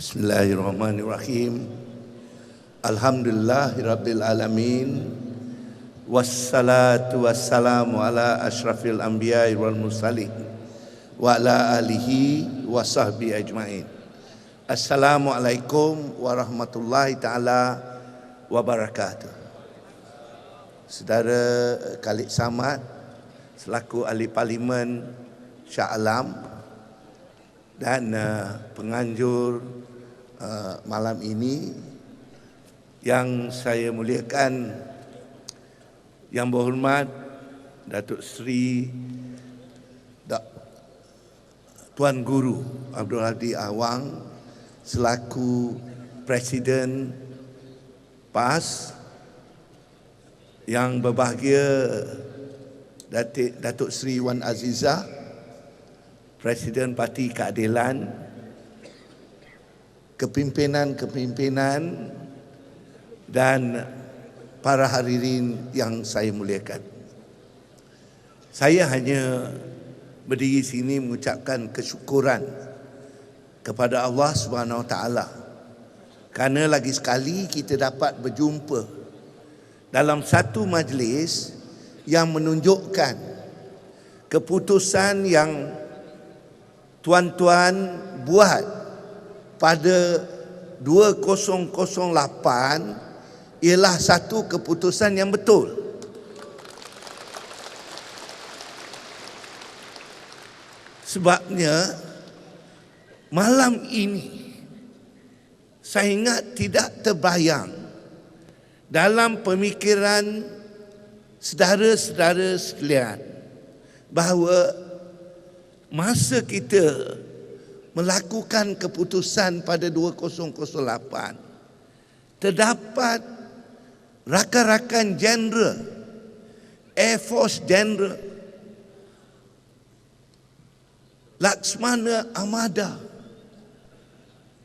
Bismillahirrahmanirrahim. Alhamdulillahirabbil alamin. Wassalatu wassalamu ala asyrafil anbiya'i wal mursalin wa ala alihi wa sahbihi ajmain. Assalamualaikum warahmatullahi taala wabarakatuh. Saudara Khalid Samad selaku ahli parlimen Shah Alam dan uh, penganjur uh, malam ini yang saya muliakan yang berhormat Datuk Seri Tuan Guru Abdul Hadi Awang selaku Presiden PAS yang berbahagia Datuk Seri Wan Azizah Presiden Parti Keadilan kepimpinan-kepimpinan dan para hadirin yang saya muliakan. Saya hanya berdiri sini mengucapkan kesyukuran kepada Allah Subhanahu taala kerana lagi sekali kita dapat berjumpa dalam satu majlis yang menunjukkan keputusan yang tuan-tuan buat pada 2008 ialah satu keputusan yang betul. Sebabnya malam ini saya ingat tidak terbayang dalam pemikiran saudara-saudara sekalian bahawa masa kita melakukan keputusan pada 2008 terdapat rakan-rakan general Air Force General Laksmana Amada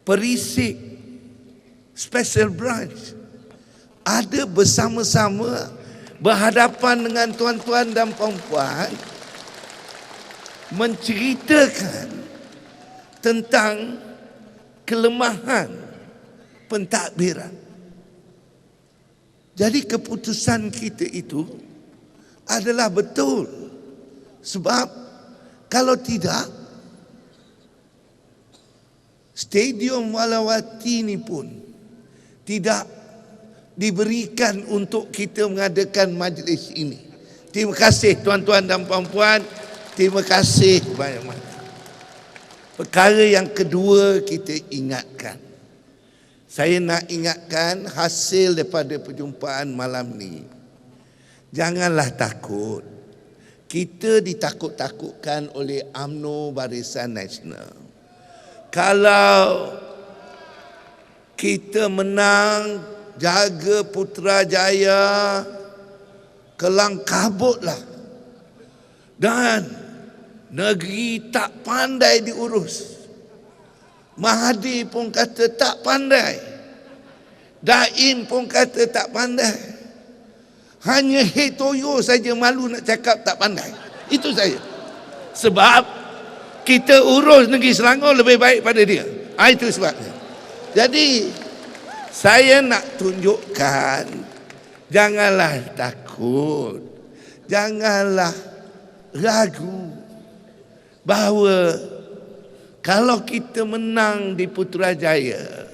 Perisik Special Branch ada bersama-sama berhadapan dengan tuan-tuan dan puan-puan menceritakan tentang kelemahan pentadbiran. Jadi keputusan kita itu adalah betul. Sebab kalau tidak stadium Walawati ini pun tidak diberikan untuk kita mengadakan majlis ini. Terima kasih tuan-tuan dan puan-puan. Terima kasih banyak-banyak. Perkara yang kedua kita ingatkan. Saya nak ingatkan hasil daripada perjumpaan malam ni. Janganlah takut. Kita ditakut-takutkan oleh AMNO Barisan Nasional. Kalau kita menang jaga Putrajaya kelang kabutlah. Dan Negeri tak pandai diurus. Mahdi pun kata tak pandai. Daim pun kata tak pandai. Hanya Hetoyo saja malu nak cakap tak pandai. Itu saja. Sebab kita urus negeri Selangor lebih baik pada dia. Ha, itu sebabnya. Jadi saya nak tunjukkan janganlah takut. Janganlah ragu bahawa kalau kita menang di Putrajaya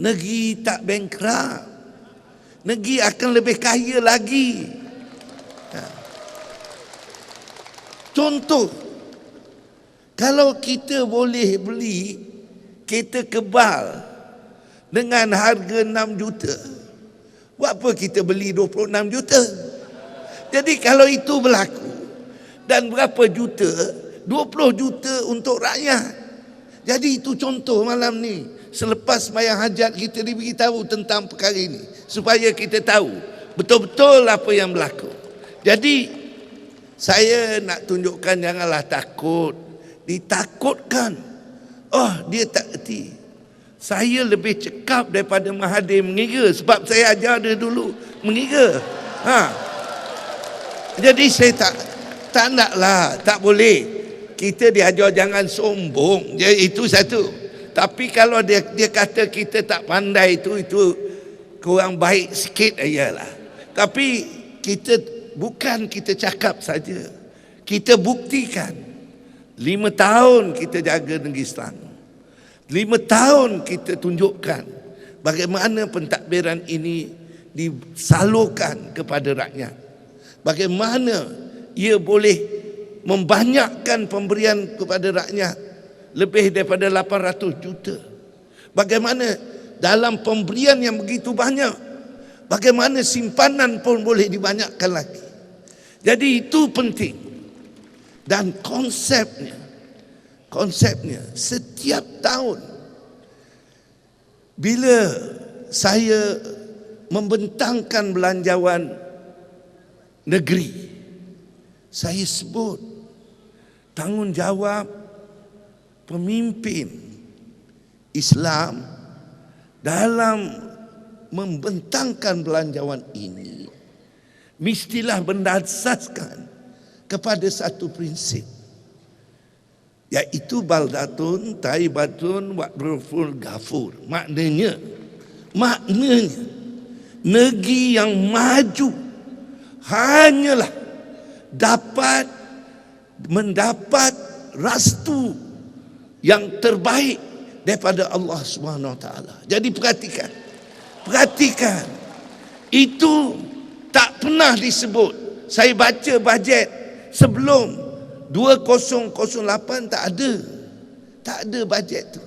negeri tak bankrupt. Negeri akan lebih kaya lagi. Ha. contoh kalau kita boleh beli kereta kebal dengan harga 6 juta buat apa kita beli 26 juta? Jadi kalau itu berlaku dan berapa juta? 20 juta untuk rakyat. Jadi itu contoh malam ni. Selepas mayang hajat kita diberitahu tentang perkara ini. Supaya kita tahu betul-betul apa yang berlaku. Jadi saya nak tunjukkan janganlah takut. Ditakutkan. Oh dia tak erti. Saya lebih cekap daripada Mahathir mengira. Sebab saya ajar dia dulu mengira. Ha. Jadi saya tak tak nak lah, tak boleh. Kita diajar jangan sombong. Jadi itu satu. Tapi kalau dia dia kata kita tak pandai itu itu kurang baik sikit ayalah. Tapi kita bukan kita cakap saja. Kita buktikan. Lima tahun kita jaga negeri Selangor. Lima tahun kita tunjukkan bagaimana pentadbiran ini disalurkan kepada rakyat. Bagaimana ia boleh membanyakkan pemberian kepada rakyat lebih daripada 800 juta. Bagaimana dalam pemberian yang begitu banyak, bagaimana simpanan pun boleh dibanyakkan lagi. Jadi itu penting. Dan konsepnya konsepnya setiap tahun bila saya membentangkan belanjawan negeri saya sebut tanggungjawab pemimpin Islam dalam membentangkan belanjawan ini. Mestilah berdasarkan kepada satu prinsip iaitu baldatun taibatun wa'ruful gafur maknanya maknanya negeri yang maju hanyalah dapat mendapat restu yang terbaik daripada Allah Subhanahu taala. Jadi perhatikan. Perhatikan. Itu tak pernah disebut. Saya baca bajet sebelum 2008 tak ada. Tak ada bajet tu.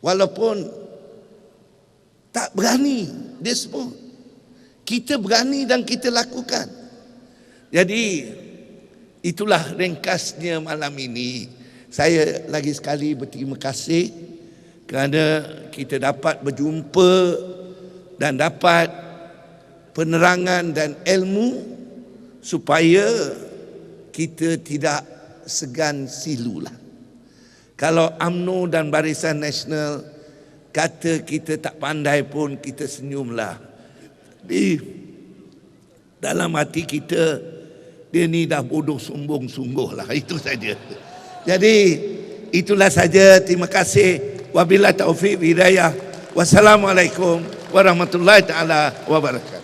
Walaupun tak berani dia sebut. Kita berani dan kita lakukan. Jadi itulah ringkasnya malam ini. Saya lagi sekali berterima kasih kerana kita dapat berjumpa dan dapat penerangan dan ilmu supaya kita tidak segan silulah. Kalau AMNO dan Barisan Nasional kata kita tak pandai pun kita senyumlah. Di dalam hati kita dia ni dah bodoh sombong sungguh lah itu saja. Jadi itulah saja terima kasih wabillahi taufik hidayah. Wassalamualaikum warahmatullahi taala wabarakatuh.